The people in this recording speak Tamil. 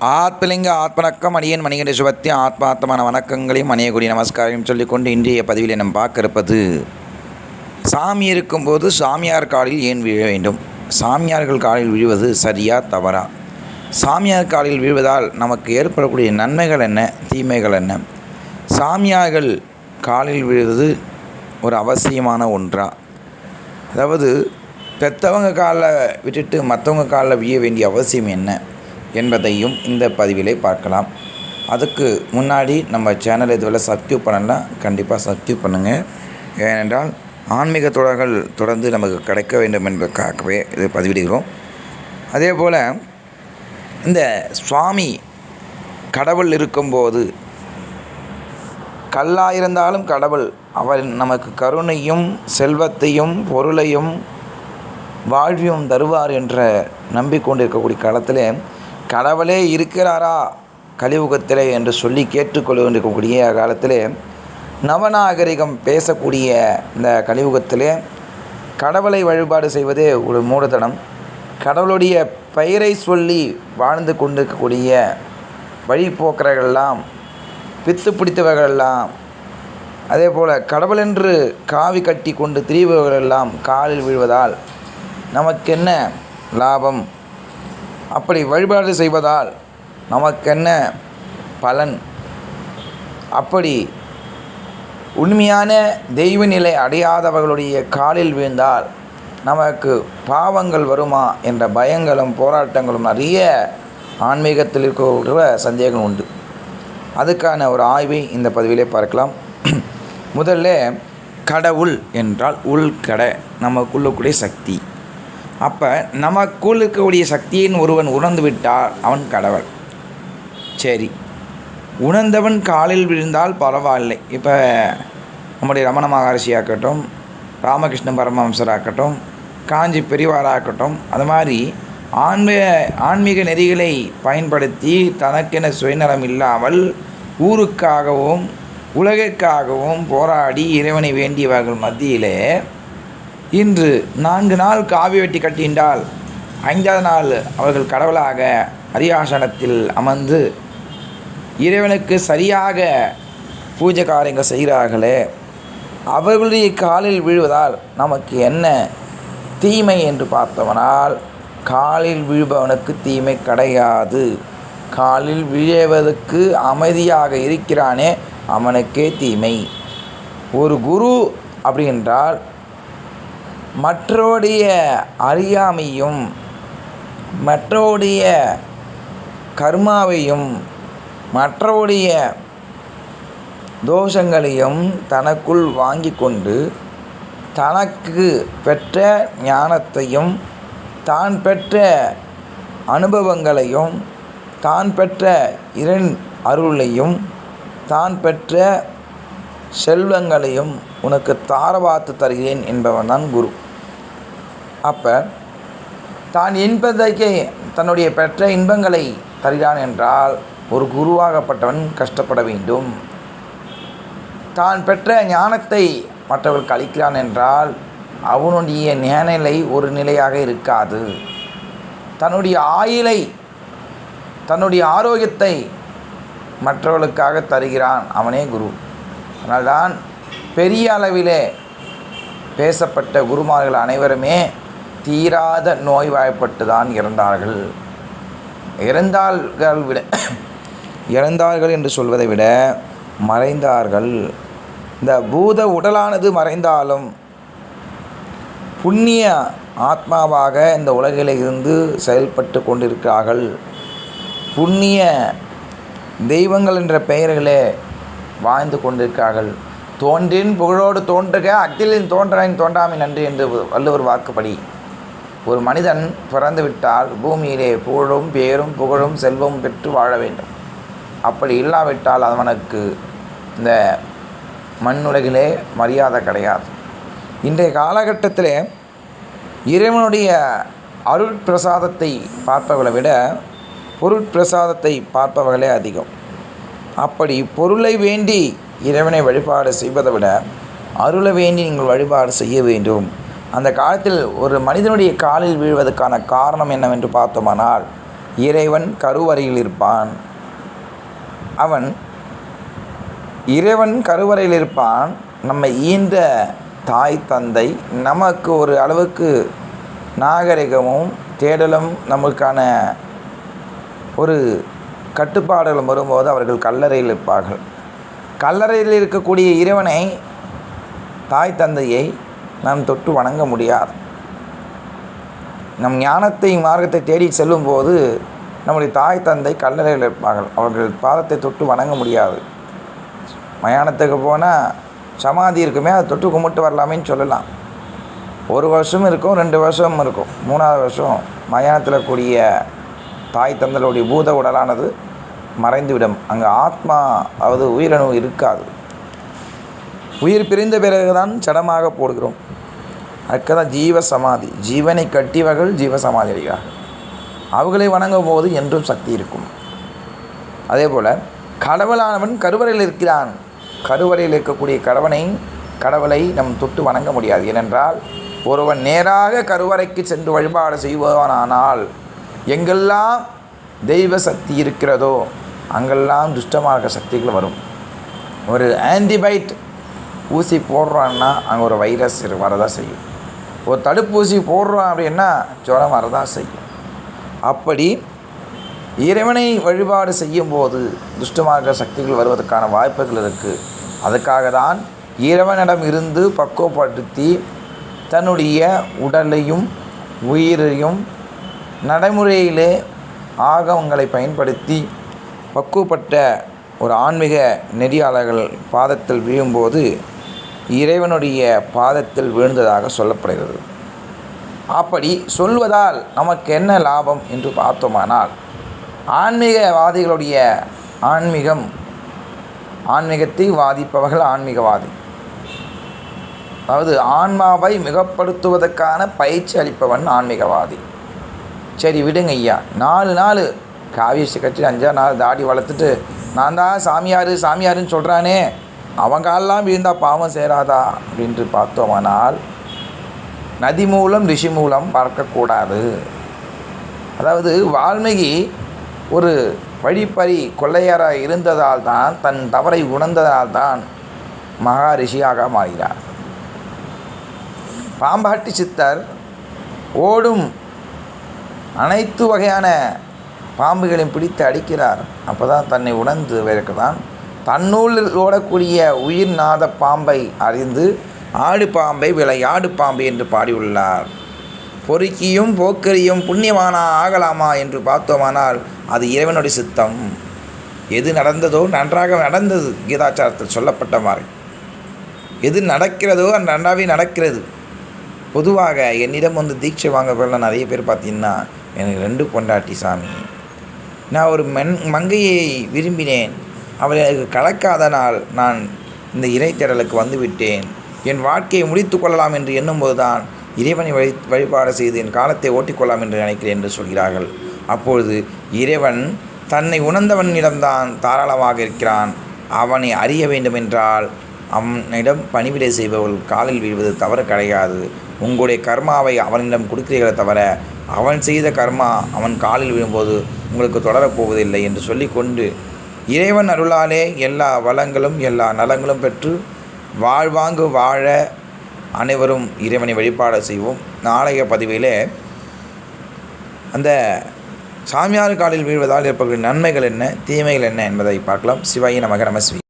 ஆத்மலிங்க ஆத்மணக்கம் அடியன் மணிகண்ட சுபத்தி ஆத்மாத்மான வணக்கங்களையும் அணியக்கூடிய நமஸ்காரம் சொல்லிக்கொண்டு இன்றைய பதிவில் நம்ம பார்க்க இருப்பது சாமி இருக்கும்போது சாமியார் காலில் ஏன் விழ வேண்டும்? சாமியார்கள் காலில் விழுவது சரியா தவறா? சாமியார் காலில் விழுவதால் நமக்கு ஏற்படக்கூடிய நன்மைகள் என்ன தீமைகள் என்ன? சாமியார்கள் காலில் விழுவது ஒரு அவசியமான ஒன்றா? அதாவது பெற்றவங்க காலில் விட்டுட்டு மற்றவங்க காலில் விழ வேண்டிய அவசியம் என்ன? என்பதையும் இந்த பதிவிலே பார்க்கலாம். அதுக்கு முன்னாடி நம்ம சேனல் இதுவரை சப்ஸ்கிரைப் பண்ணலாம் கண்டிப்பாக சப்ஸ்கிரைப் பண்ணுங்கள் ஏனென்றால் ஆன்மீக தொடர்கள் தொடர்ந்து நமக்கு கிடைக்க வேண்டும் என்பதற்காகவே இது பதிவிடுகிறோம். அதே போல் இந்த சுவாமி கடவுள் இருக்கும்போது கல்லாக இருந்தாலும் கடவுள் அவர் நமக்கு கருணையும் செல்வத்தையும் பொருளையும் வாழ்வியும் தருவார் என்ற நம்பிக்கொண்டிருக்கக்கூடிய காலத்தில் கடவுளே இருக்கிறாரா? கலியுகத்திலே என்று சொல்லி கேட்டுக்கொண்டிருக்கக்கூடிய காலத்திலே நவநாகரிகம் பேசக்கூடிய இந்த கலியுகத்திலே கடவுளை வழிபாடு செய்வதே ஒரு மூடத்தனம். கடவுளுடைய பெயரை சொல்லி வாழ்ந்து கொண்டிருக்கக்கூடிய வழிபோக்கிறவர்களெல்லாம் பித்து பிடித்தவர்களெல்லாம் அதே போல் கடவுளென்று காவி கட்டி கொண்டு திரிபவர்களெல்லாம் காலில் விழுவதால் நமக்கென்ன லாபம்? அப்படி வழிபாடு செய்வதால் நமக்கென்ன பலன்? அப்படி உண்மையான தெய்வ நிலை அடையாதவர்களுடைய காலில் விழுந்தால் நமக்கு பாவங்கள் வருமா என்ற பயங்களும் போராட்டங்களும் நிறைய ஆன்மீகத்தில் இருக்கக்கூடிய சந்தேகம் உண்டு. அதுக்கான ஒரு ஆய்வை இந்த பதிவிலே பார்க்கலாம். முதல்ல கடவுள் என்றால் உள்கடை நமக்குள்ளக்கூடிய சக்தி. அப்போ நமக்குள் இருக்கக்கூடிய சக்தியின் ஒருவன் உணர்ந்து விட்டால் அவன் கடவுள். சரி. உணர்ந்தவன் காலில் விழுந்தால் பரவாயில்லை. இப்போ நம்முடைய ரமண மகர்ஷி ஆக்கட்டும் ராமகிருஷ்ண பரமஹம்சராகட்டும் காஞ்சி பெரியவாராகட்டும் அது மாதிரி ஆன்மீக ஆன்மீக நெறிகளை பயன்படுத்தி தனக்கென சுயநலம் இல்லாமல் ஊருக்காகவும் உலகிற்காகவும் போராடி இறைவனை வேண்டியவர்கள் மத்தியிலே இன்று நான்கு நாள் காவி வெட்டி கட்டின்றால் ஐந்தாவது நாள் அவர்கள் கடவுளாக அரியாசனத்தில் அமர்ந்து இறைவனுக்கு சரியாக பூஜை காரியங்கள் செய்கிறார்களே அவர்களுடைய காலில் விழுவதால் நமக்கு என்ன தீமை என்று பார்த்தவனால் காலில் விழுபவனுக்கு தீமை கிடையாது. காலில் விழுவதற்கு அமைதியாக இருக்கிறானே அவனுக்கே தீமை. ஒரு குரு அப்படி என்றால் மற்றோடைய அறியாமையும் மற்றோடைய கர்மாவையும் மற்றவுடைய தோஷங்களையும் தனக்குள் வாங்கி கொண்டு தனக்கு பெற்ற ஞானத்தையும் தான் பெற்ற அனுபவங்களையும் தான் பெற்ற இரண் அருளையும் தான் பெற்ற செல்வங்களையும் உனக்கு தாரவாத்து தருகிறேன் என்பவன் தான் குரு. அப்போ தான் இன்பதைக்கு தன்னுடைய பெற்ற இன்பங்களை தருகிறான் என்றால் ஒரு குருவாகப்பட்டவன் கஷ்டப்பட வேண்டும். தான் பெற்ற ஞானத்தை மற்றவர்களுக்கு அளிக்கிறான் என்றால் அவனுடைய ஞானநிலை ஒரு நிலையாக இருக்காது. தன்னுடைய ஆயிலை தன்னுடைய ஆரோக்கியத்தை மற்றவர்களுக்காக தருகிறான் அவனே குரு. அதனால்தான் பெரிய அளவிலே பேசப்பட்ட குருமார்கள் அனைவருமே தீராத நோய்வாய்ப்பட்டு தான் இறந்தார்கள். இறந்தார்கள் விட இறந்தார்கள் என்று சொல்வதை விட மறைந்தார்கள். இந்த பூத உடலானது மறைந்தாலும் புண்ணிய ஆத்மாவாக இந்த உலகில் இருந்து செயல்பட்டு கொண்டிருக்கிறார்கள். புண்ணிய தெய்வங்கள் என்ற பெயர்களே வாழ்ந்து கொண்டிருக்கிறார்கள். தோன்றின் புகழோடு தோன்றுக அக்திலின் தோன்றாயின் தோன்றாமை நன்றி என்று வள்ளுவர் வாக்குப்படி. ஒரு மனிதன் பிறந்துவிட்டால் பூமியிலே புகழும் பேரும் புகழும் செல்வம் பெற்று வாழ வேண்டும். அப்படி இல்லாவிட்டால் அவனுக்கு இந்த மண்ணுலகிலே மரியாதை கிடையாது. இன்றைய காலகட்டத்தில் இறைவனுடைய அருட்பிரசாதத்தை பார்ப்பவர்களை விட பொருட்பிரசாதத்தை பார்ப்பவர்களே அதிகம். அப்படி பொருளை வேண்டி இறைவனை வழிபாடு செய்வதை விட அருளை வேண்டி நீங்கள் வழிபாடு செய்ய வேண்டும். அந்த காலத்தில் ஒரு மனிதனுடைய காலில் வீழ்வதற்கான காரணம் என்னவென்று பார்த்தோமானால் இறைவன் கருவறையில் இருப்பான். அவன் இறைவன் கருவறையில் இருப்பான். நம்ம ஈன்ற தாய் தந்தை நமக்கு ஒரு அளவுக்கு நாகரிகமும் தேடலும் நம்மளுக்கான ஒரு கட்டுப்பாடுகள் வரும்போது அவர்கள் கல்லறையில் இருப்பார்கள். கல்லறையில் இருக்கக்கூடிய இறைவனை தாய் தந்தையை நாம் தொட்டு வணங்க முடியாது. நம் ஞானத்தை மார்க்கத்தை தேடி செல்லும்போது நம்முடைய தாய் தந்தை கல்லறையில் இருப்பார்கள். அவர்கள் பாதத்தை தொட்டு வணங்க முடியாது. மயானத்துக்கு போனால் சமாதி இருக்குமே அதை தொட்டு கும்பிட்டு வரலாமேன்னு சொல்லலாம். ஒரு வருஷம் இருக்கும் ரெண்டு வருஷம் இருக்கும். மூணாவது வருஷம் மயானத்தில் கூடிய தாய் தந்தலுடைய பூத உடலானது மறைந்துவிடும். அங்கே ஆத்மா அதாவது உயிரணு இருக்காது. உயிர் பிரிந்த பிறகுதான் சடமாக போடுகிறோம். அதுக்கு தான் ஜீவ சமாதி ஜீவனை கட்டியவர்கள் ஜீவ சமாதி அடைகிறார்கள் அவர்களை வணங்கும் போது என்றும் சக்தி இருக்கும். அதே போல் கடவுளானவன் கருவறையில் இருக்கிறான். கருவறையில் இருக்கக்கூடிய கடவனை கடவுளை நம் தொட்டு வணங்க முடியாது. ஏனென்றால் ஒருவன் நேராக கருவறைக்கு சென்று வழிபாடு செய்வானானால் எங்கெல்லாம் தெய்வ சக்தி இருக்கிறதோ அங்கெல்லாம் துஷ்டமாக சக்திகள் வரும். ஒரு ஆன்டிபைட் ஊசி போடுறான்னா அங்கே ஒரு வைரஸ் வரதான் செய்யும். ஒரு தடுப்பூசி போடுறோம் அப்படின்னா ஜுரம் வரதான் செய்யும். அப்படி இறைவனை வழிபாடு செய்யும்போது துஷ்டமாக சக்திகள் வருவதற்கான வாய்ப்புகள் இருக்குது அதுக்காக தான் இறைவனிடம் இருந்து பக்குவப்படுத்தி தன்னுடைய உடலையும் உயிரையும் நடைமுறையிலே ஆகவங்களை பயன்படுத்தி பக்குவப்பட்ட ஒரு ஆன்மீக நெறியாளர்கள் பாதத்தில் விழும்போது இறைவனுடைய பாதத்தில் விழுந்ததாக சொல்லப்படுகிறது. அப்படி சொல்வதால் நமக்கு என்ன லாபம் என்று பார்த்தோமானால் ஆன்மீகவாதிகளுடைய ஆன்மீகம் ஆன்மீகத்தை வாதிப்பவர்கள் ஆன்மீகவாதி. அதாவது ஆன்மாவை மிகப்படுத்துவதற்கான பயிற்சி அளிப்பவன் ஆன்மீகவாதி. சரி விடுங்க ஐயா. நாலு நாள் காவியசி கட்சி அஞ்சாறு நாள் தாடி வளர்த்துட்டு நான் தான் சாமியார் சாமியாருன்னு சொல்கிறானே அவங்கெல்லாம் விழுந்தால் பாவம் சேராதா? அப்படின்ட்டு பார்த்தோமானால் நதி மூலம் ரிஷி மூலம் பார்க்கக்கூடாது. அதாவது வால்மீகி ஒரு வழிப்பறி கொள்ளையராக இருந்ததால் தான் தன் தவறை உணர்ந்ததால் தான் மகா ரிஷியாக மாறுகிறார் பாம்பாட்டி சித்தர் ஓடும் அனைத்து வகையான பாம்புகளையும் பிடித்து அடிக்கிறார். அப்போ தான் தன்னை உணர்ந்து தான் தன்னுள் ஓடக்கூடிய உயிர் நாத பாம்பை அறிந்து ஆடு பாம்பை விளையாடு பாம்பு என்று பாடியுள்ளார். பொறுக்கியும் போக்கரியும் புண்ணியமானா ஆகலாமா என்று பார்த்தோமானால் அது இறைவனுடைய சித்தம். எது நடந்ததோ நன்றாக நடந்தது கீதாச்சாரத்தில் சொல்லப்பட்ட மாதிரி. எது நடக்கிறதோ அது நன்றாகவே நடக்கிறது. பொதுவாக என்னிடம் வந்து தீட்சை வாங்க போகலாம் நிறைய பேர் பார்த்தீங்கன்னா எனக்கு ரெண்டு பொண்டாட்டி சாமி. நான் ஒரு மண் மங்கையை விரும்பினேன். அவரை எனக்கு கலக்காதனால் நான் இந்த இறைத்தேடலுக்கு வந்துவிட்டேன். என் வாழ்க்கையை முடித்து கொள்ளலாம் என்று எண்ணும்போது தான் இறைவனை வழி வழிபாடு செய்து என் காலத்தை ஓட்டிக்கொள்ளலாம் என்று நினைக்கிறேன் என்று சொல்கிறார்கள். அப்பொழுது இறைவன் தன்னை உணர்ந்தவனிடம்தான் தாராளமாக இருக்கிறான். அவனை அறிய வேண்டுமென்றால் அவனிடம் பணிவிடை செய்பவள் காலில் வீழ்வது தவறு கிடையாது. உங்களுடைய கர்மாவை அவனிடம் கொடுக்கிறீர்களே தவிர அவன் செய்த கர்மா அவன் காலில் விழும்போது உங்களுக்கு தொடரப்போவதில்லை என்று சொல்லிக்கொண்டு இறைவன் அருளாலே எல்லா வளங்களும் எல்லா நலங்களும் பெற்று வாழ்வாங்கு வாழ அனைவரும் இறைவனை வழிபாடு செய்வோம். நாளைய பதிவிலே அந்த சாமியார் காலில் வீழ்வதால் ஏற்படக்கூடிய நன்மைகள் என்ன தீமைகள் என்ன என்பதை பார்க்கலாம். சிவாயி நமக நமஸ்வி